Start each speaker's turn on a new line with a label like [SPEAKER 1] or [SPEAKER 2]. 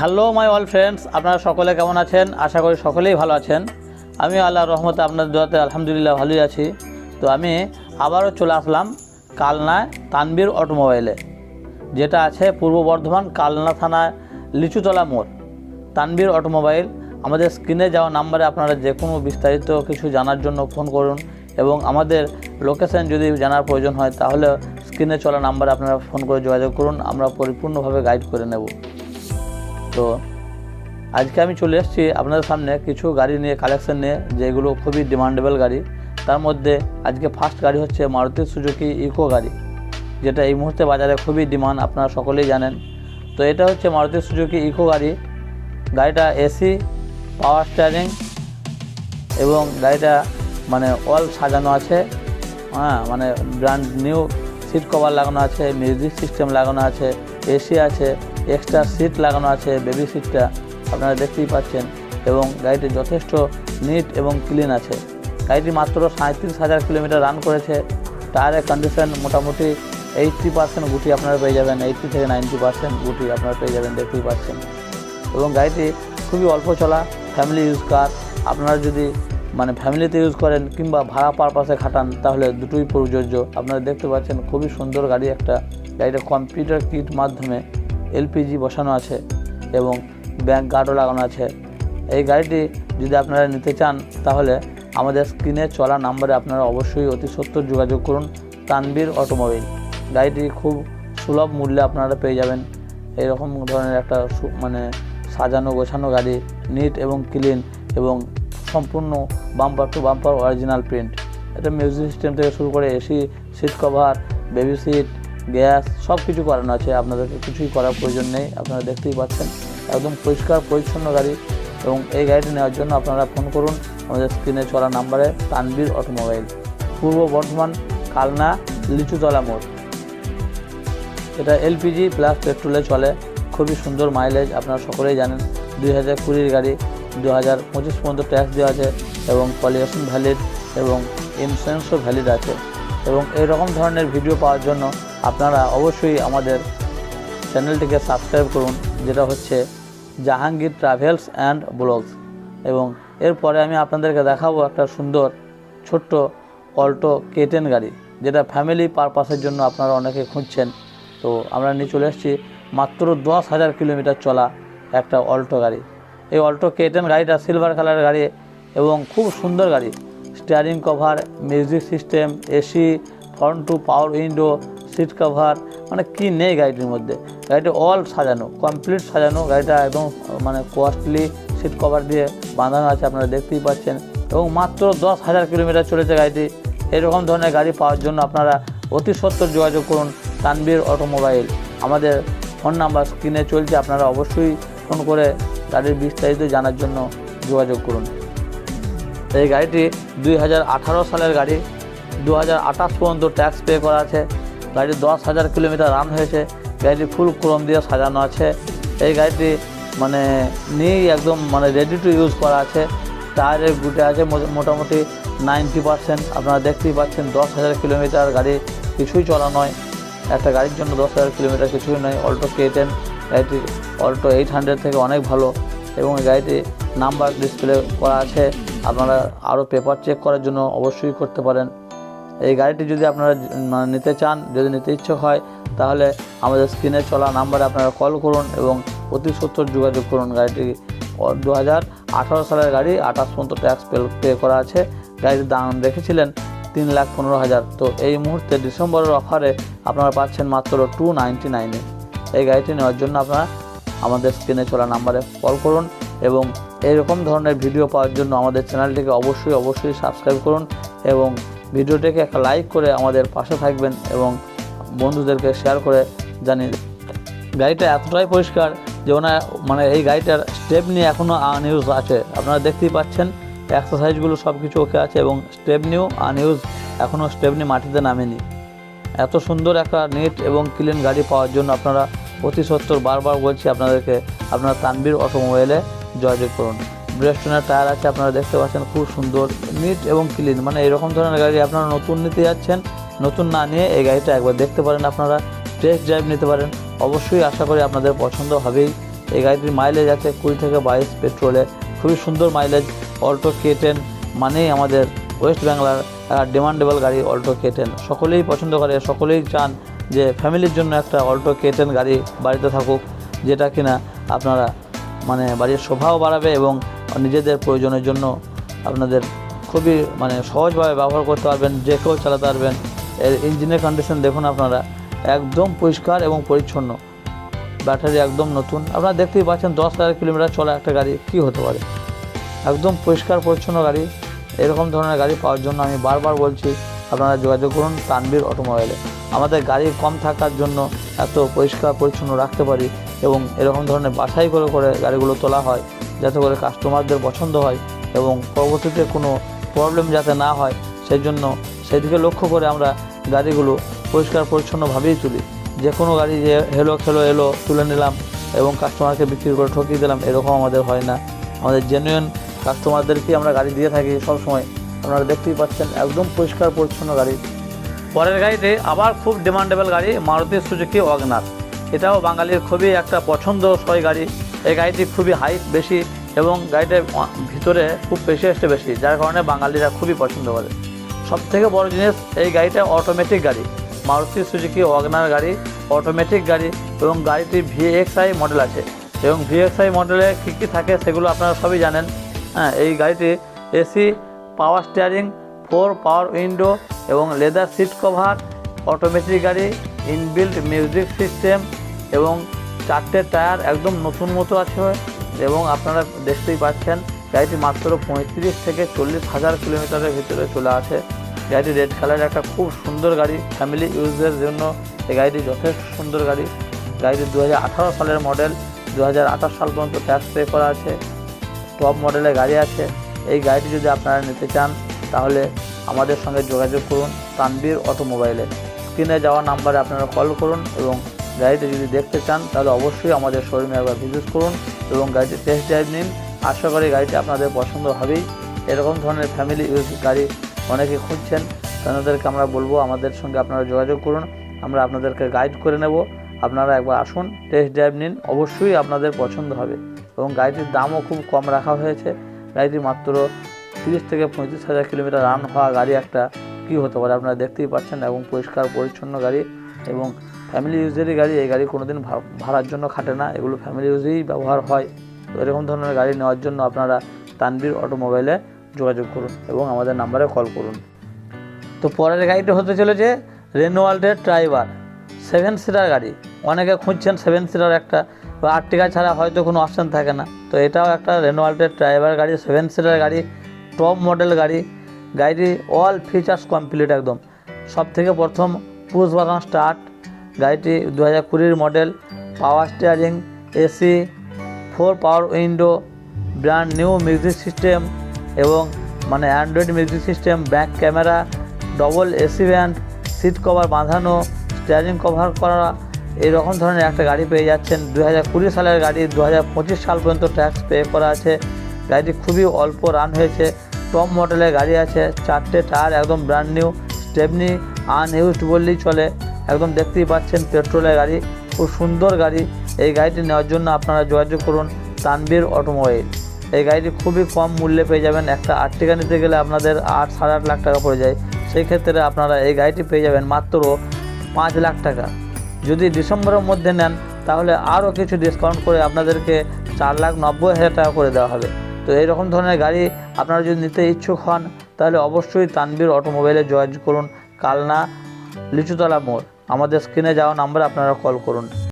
[SPEAKER 1] Hello my all friends আপনারা সকলে কেমন আছেন? আশা করি সকলেই ভালো আছেন। আমি আল্লাহ রহমতে আপনার দোয়াতে আলহামদুলিল্লাহ ভালোই আছি। তো আমি আবারও চলে আসলাম কালনায় তানবীর অটোমোবাইলে, যেটা আছে পূর্ব বর্ধমান কালনা থানায় লিচুতলা মোড়। তানবীর অটোমোবাইল, আমাদের স্ক্রিনে যাওয়া নাম্বারে আপনারা যে কোনো বিস্তারিত কিছু জানার জন্য ফোন করুন এবং আমাদের লোকেশান যদি জানার প্রয়োজন হয়, তাহলে স্ক্রিনে চলা নাম্বারে আপনারা ফোন করে যোগাযোগ করুন, আমরা পরিপূর্ণভাবে গাইড করে নেব। তো আজকে আমি চলে এসেছি আপনাদের সামনে কিছু গাড়ি নিয়ে কালেকশন নিয়ে, যেগুলো খুবই ডিমান্ডেবল গাড়ি। তার মধ্যে আজকে ফার্স্ট গাড়ি হচ্ছে মারুতি সুজুকি ইকো গাড়ি, যেটা এই মুহূর্তে বাজারে খুবই ডিমান্ড আপনারা সকলেই জানেন। তো এটা হচ্ছে মারুতি সুজুকি ইকো গাড়ি। গাড়িটা এসি পাওয়ার স্টিয়ারিং এবং গাড়িটা মানে অল সাজানো আছে। হ্যাঁ মানে ব্র্যান্ড নিউ সিট কভার লাগানো আছে মিউজিক সিস্টেম লাগানো আছে, এসি আছে। এক্সট্রা সিট লাগানো আছে বেবি সিটটা আপনারা দেখতেই পাচ্ছেন এবং গাড়িটি যথেষ্ট নিট এবং ক্লিন আছে। গাড়িটি মাত্র সাঁত্রিশ হাজার কিলোমিটার রান করেছে। টায়ারের কন্ডিশন মোটামুটি এইট্টি পার্সেন্ট গুটি আপনারা পেয়ে যাবেন এইট্টি থেকে নাইনটি পার্সেন্ট গুটি আপনারা পেয়ে যাবেন, দেখতেই পাচ্ছেন। এবং গাড়িটি খুবই অল্প চলা ফ্যামিলি ইউজ কার আপনারা যদি মানে ফ্যামিলিতে ইউজ করেন কিংবা ভাড়া পারপাসে খাটান, তাহলে দুটোই প্রযোজ্য। আপনারা দেখতে পাচ্ছেন খুবই সুন্দর গাড়ি একটা। গাড়িটা কম্পিউটার কিট মাধ্যমে এলপিজি বসানো আছে এবং ব্যাংক গার্ডও লাগানো আছে। এই গাড়িটি যদি আপনারা নিতে চান, তাহলে আমাদের স্ক্রিনে চলা নাম্বারে আপনারা অবশ্যই অতি সত্তর যোগাযোগ করুন তানবীর অটোমোবাইল। গাড়িটি খুব সুলভ মূল্যে আপনারা পেয়ে যাবেন। এরকম ধরনের একটা মানে সাজানো গোছানো গাড়ি নিট এবং ক্লিন এবং সম্পূর্ণ bumper to bumper original print এটা মিউজিক সিস্টেম থেকে শুরু করে AC seat cover baby seat gas, সব কিছু করানো আছে। আপনাদেরকে কিছুই করার প্রয়োজন নেই। আপনারা দেখতেই পাচ্ছেন, একদম পরিষ্কার, পরিচ্ছন্ন গাড়ি এবং এই গাড়িটি নেওয়ার জন্য আপনারা ফোন করুন আমাদের স্ক্রিনে চলা নাম্বারে তানবীর অটোমোবাইল। পূর্ব বর্ধমান, কালনা, লিচুতলা মোড়। এটা এলপিজি প্লাস পেট্রোলে চলে। খুবই সুন্দর মাইলেজ, আপনারা সকলেই জানেন। দুই হাজার কুড়ির গাড়ি দু হাজার পঁচিশ পর্যন্ত ট্যাক্স দেওয়া আছে এবং পলিউশন ভ্যালিড এবং ইন্স্যুরেন্সও ভ্যালিড আছে। এবং এই রকম ধরনের ভিডিও পাওয়ার জন্য আপনারা অবশ্যই আমাদের চ্যানেলটিকে সাবস্ক্রাইব করুন, যেটা হচ্ছে জাহাঙ্গীর ট্রাভেলস অ্যান্ড ব্লগস। এবং এরপরে আমি আপনাদেরকে দেখাবো একটা সুন্দর, ছোট্ট, অল্টো কেটেন গাড়ি, যেটা ফ্যামিলি পারপাসের জন্য আপনারা অনেকে খুঁজছেন। তো আমরা নিয়ে চলে এসেছি, মাত্র দশ হাজার কিলোমিটার চলা একটা অল্টো গাড়ি। এই অল্টো কেটেন গাড়িটা সিলভার কালারের গাড়ি এবং খুব সুন্দর গাড়ি। Steering cover music system AC front two power window seat cover মানে কি নেই গাড়িটির মধ্যে? গাড়িটি অল সাজানো কমপ্লিট সাজানো। গাড়িটা একদম মানে কস্টলি সিট কভার দিয়ে বাঁধানো আছে, আপনারা দেখতেই পাচ্ছেন। এবং মাত্র দশ হাজার কিলোমিটার চলেছে গাড়িটি। এরকম ধরনের গাড়ি পাওয়ার জন্য আপনারা অতি সত্তর যোগাযোগ করুন তানবীর অটোমোবাইল। আমাদের ফোন নাম্বার স্ক্রিনে চলছে, আপনারা অবশ্যই ফোন করে গাড়ির বিস্তারিত জানার জন্য যোগাযোগ করুন। এই গাড়িটি দুই হাজার আঠারো সালের গাড়ি। দু হাজার আঠাশ পর্যন্ত ট্যাক্স পে করা আছে। গাড়ি দশ হাজার কিলোমিটার রান হয়েছে। গাড়িটি ফুল ক্রোম দিয়ে সাজানো আছে। এই গাড়িটি মানে নিয়েই একদম মানে রেডি টু ইউজ করা আছে। টায়ারের গুটে আছে মোটামুটি নাইনটি পার্সেন্ট আপনারা দেখতেই পাচ্ছেন দশ হাজার কিলোমিটার গাড়ি কিছুই চলা নয়। একটা গাড়ির জন্য দশ হাজার কিলোমিটার কিছুই নয়। অল্টো কে টেন গাড়িটি অল্টো এইট হান্ড্রেড থেকে অনেক ভালো। এবং এই গাড়িটি নাম্বার ডিসপ্লে করা আছে। আপনারা আরও পেপার চেক করার জন্য অবশ্যই করতে পারেন। এই গাড়িটি যদি আপনারা নিতে চান, যদি নিতে ইচ্ছুক হয়, তাহলে আমাদের স্ক্রিনে চলা নাম্বারে আপনারা কল করুন এবং অতি সত্তর যোগাযোগ করুন। গাড়িটি দু হাজার আঠারো সালের গাড়ি, আঠাশ পর্যন্ত ট্যাক্স পে করা আছে। গাড়ির দাম রেখেছিলেন তিন লাখ পনেরো হাজার। তো এই মুহূর্তে ডিসেম্বরের অফারে আপনারা পাচ্ছেন মাত্র টু নাইনটি নাইনে এই গাড়িটি নেওয়ার জন্য আপনারা আমাদের স্ক্রিনে চলা নাম্বারে কল করুন এবং এইরকম ধরনের ভিডিও পাওয়ার জন্য আমাদের চ্যানেলটিকে অবশ্যই অবশ্যই সাবস্ক্রাইব করুন এবং ভিডিওটিকে একটা লাইক করে আমাদের পাশে থাকবেন এবং বন্ধুদেরকে শেয়ার করে জানিয়ে। গাড়িটা এতটাই পরিষ্কার যে ওনার মানে এই গাড়িটার স্টেপ নিয়ে এখনও আনইউজ আছে। আপনারা দেখতেই পাচ্ছেন এক্সারসাইজগুলো সব কিছু ওকে আছে এবং স্টেপ নিউ আনইউজ এখনও স্টেপ নিয়ে মাটিতে নামেনি। এত সুন্দর একটা নেট এবং ক্লিন গাড়ি পাওয়ার জন্য আপনারা অতি সত্তর বারবার বলছি আপনাদেরকে, আপনারা তানবীর অটোমোবাইলে যোগাযোগ করুন। ব্রেস্টনের টায়ার আছে, আপনারা দেখতে পাচ্ছেন খুব সুন্দর নিট এবং ক্লিন মানে এরকম ধরনের গাড়ি আপনারা নতুন নিতে যাচ্ছেন, নতুন না নিয়ে এই গাড়িটা একবার দেখতে পারেন আপনারা টেস্ট ড্রাইভ নিতে পারেন। অবশ্যই আশা করি আপনাদের পছন্দ হবেই। এই গাড়িটির মাইলেজ আছে কুড়ি থেকে বাইশ পেট্রোলে খুবই সুন্দর মাইলেজ অল্টো কে টেন মানেই আমাদের ওয়েস্ট বাংলার ডিমান্ডেবল গাড়ি অল্টো কে টেন সকলেই পছন্দ করে, সকলেই চান যে ফ্যামিলির জন্য একটা অল্টো কে টেন গাড়ি বাড়িতে থাকুক, যেটা কিনা আপনারা মানে বাড়ির শোভাও বাড়াবে এবং নিজেদের প্রয়োজনের জন্য আপনাদের খুবই মানে সহজভাবে ব্যবহার করতে পারবেন, যে কেউ চালাতে পারবেন। এর ইঞ্জিনের কন্ডিশন দেখুন আপনারা, একদম পরিষ্কার এবং পরিচ্ছন্ন। ব্যাটারি একদম নতুন। আপনারা দেখতেই পাচ্ছেন দশ হাজার কিলোমিটার চলা একটা গাড়ি কী হতে পারে। একদম পরিষ্কার, পরিচ্ছন্ন গাড়ি। এরকম ধরনের গাড়ি পাওয়ার জন্য আমি বারবার বলছি, আপনারা যোগাযোগ করুন তানবীর অটোমোবাইলে। আমাদের গাড়ি কম থাকার জন্য এত পরিষ্কার, পরিচ্ছন্ন রাখতে পারি এবং এরকম ধরনের বাছাই করে করে গাড়িগুলো তোলা হয়। যাতে করে কাস্টমারদের পছন্দ হয় এবং পরবর্তীতে কোনো প্রবলেম যাতে না হয় সেই জন্য সেদিকে লক্ষ্য করে আমরা গাড়িগুলো পরিষ্কার পরিচ্ছন্নভাবেই তুলি। যে কোনো গাড়ি যে হেলো খেলো এলো তুলে নিলাম এবং কাস্টমারকে বিক্রি করে ঠকিয়ে দিলাম, এরকম আমাদের হয় না। আমাদের জেনুইন কাস্টমারদেরকেই আমরা গাড়ি দিয়ে থাকি সব সময় আপনারা দেখতেই পাচ্ছেন, একদম পরিষ্কার পরিচ্ছন্ন গাড়ি। পরের গাড়িতে আবার খুব ডিমান্ডেবল গাড়ি, মারুতি সুজুকি ওয়াগনার। এটাও বাঙালির খুবই একটা পছন্দ পছন্দসই গাড়ি। এই গাড়িটি খুবই হাইট বেশি এবং গাড়িটার ভিতরে খুব পেশিয়াসটা বেশি, যার কারণে বাঙালিরা খুবই পছন্দ করে। সব থেকে বড় জিনিস, এই গাড়িটা অটোমেটিক গাড়ি। মারুতি সুজুকি ওয়াগনার গাড়ি অটোমেটিক গাড়ি এবং গাড়িটি ভিএক্সআই মডেল আছে। এবং ভিএক্সআই মডেলে কী কী থাকে সেগুলো আপনারা সবই জানেন। হ্যাঁ এই গাড়িটি AC power steering four power window এবং লেদার সিট কভার অটোমেটিক গাড়ি ইনবিল্ট মিউজিক সিস্টেম এবং চারটে টায়ার একদম নতুন মতো আছে এবং আপনারা দেখতেই পাচ্ছেন, গাড়িটি মাত্র পঁয়ত্রিশ থেকে চল্লিশ হাজার কিলোমিটারের ভিতরে চলে আসে। গাড়িটি রেড কালারের একটা খুব সুন্দর গাড়ি ফ্যামিলি ইউজের জন্য এই গাড়িটি যথেষ্ট সুন্দর গাড়ি। গাড়িটি দু হাজার আঠারো সালের মডেল দু হাজার আঠাশ সাল পর্যন্ত ট্যাক্স পে করা আছে টপ মডেলের গাড়ি আছে। এই গাড়িটি যদি আপনারা নিতে চান, তাহলে আমাদের সঙ্গে যোগাযোগ করুন তানবীর অটোমোবাইলে। স্ক্রিনে যাওয়া নাম্বারে আপনারা কল করুন এবং গাড়িটি যদি দেখতে চান, তাহলে অবশ্যই আমাদের শোরুমে একবার ভিজিট করুন এবং গাড়িটি টেস্ট ড্রাইভ নিন। আশা করি গাড়িটি আপনাদের পছন্দ হবেই। এরকম ধরনের ফ্যামিলি ইউজ গাড়ি অনেকে খুঁজছেন, তাদেরকে আমরা বলব, আমাদের সঙ্গে আপনারা যোগাযোগ করুন। আমরা আপনাদেরকে গাইড করে নেব। আপনারা একবার আসুন টেস্ট ড্রাইভ নিন, অবশ্যই আপনাদের পছন্দ হবে। এবং গাড়িটির দামও খুব কম রাখা হয়েছে। গাড়িটি মাত্র তিরিশ থেকে পঁয়ত্রিশ হাজার কিলোমিটার রান হওয়া গাড়ি একটা। কী হতে পারে আপনারা দেখতেই পাচ্ছেন এবং পরিষ্কার পরিচ্ছন্ন গাড়ি এবং ফ্যামিলি ইউজেরই গাড়ি, এই গাড়ি কোনোদিন ভাড়ার জন্য খাটে না, এগুলো ফ্যামিলি ইউজেই ব্যবহার হয়। তো এরকম ধরনের গাড়ি নেওয়ার জন্য আপনারা তানবীর অটোমোবাইলে যোগাযোগ করুন এবং আমাদের নাম্বারে কল করুন। তো পরের গাড়িটা হতে চলেছে রেনোয়াল্টের ড্রাইভার সেভেন সিটার গাড়ি। অনেকে খুঁজছেন সেভেন সিটার একটা, বা আর্টিকা ছাড়া হয়তো কোনো অপশান থাকে না। তো এটাও একটা রেনোয়াল্টের ড্রাইভার গাড়ি সেভেন সিটার গাড়ি টপ মডেল গাড়ি। গাড়িটি অল ফিচার্স কমপ্লিট একদম। সব থেকে প্রথম পুশ বাগান স্টার্ট গাড়িটি দু হাজার কুড়ির model power steering AC four power window brand new music system এবং মানে android music system back camera double AC band seat cover বাঁধানো স্টিয়ারিং কভার করা, এরকম ধরনের একটা গাড়ি পেয়ে যাচ্ছেন। দু হাজার কুড়ি সালের গাড়ি দু হাজার পঁচিশ সাল পর্যন্ত ট্যাক্স পে করা আছে। গাড়িটি খুবই অল্প রান হয়েছে। টপ মডেলের গাড়ি আছে, চারটে টায়ার, একদম ব্র্যান্ড নিউ স্টেপনি আনইউজড বললেই চলে। একদম দেখতেই পাচ্ছেন পেট্রোলের গাড়ি, খুব সুন্দর গাড়ি। এই গাড়িটি নেওয়ার জন্য আপনারা যোগাযোগ করুন তানবীর অটোমোবাইল। এই গাড়িটি খুবই কম মূল্যে পেয়ে যাবেন, একটা আর্টিকা নিতে গেলে আপনাদের আট সাড়ে আট লাখ টাকা পড়ে যায়। সেই ক্ষেত্রে আপনারা এই গাড়িটি পেয়ে যাবেন মাত্র পাঁচ লাখ টাকা। যদি ডিসেম্বরের মধ্যে নেন, তাহলে আরও কিছু ডিসকাউন্ট করে আপনাদেরকে চার লাখ নব্বই হাজার টাকা করে দেওয়া হবে। তো এইরকম ধরনের গাড়ি আপনারা যদি নিতে ইচ্ছুক হন, তাহলে অবশ্যই তানবীর অটোমোবাইলে জয়েন করুন, কালনা লিচুতলা মোড়। আমাদের স্ক্রিনে যাওয়া নাম্বারে আপনারা কল করুন।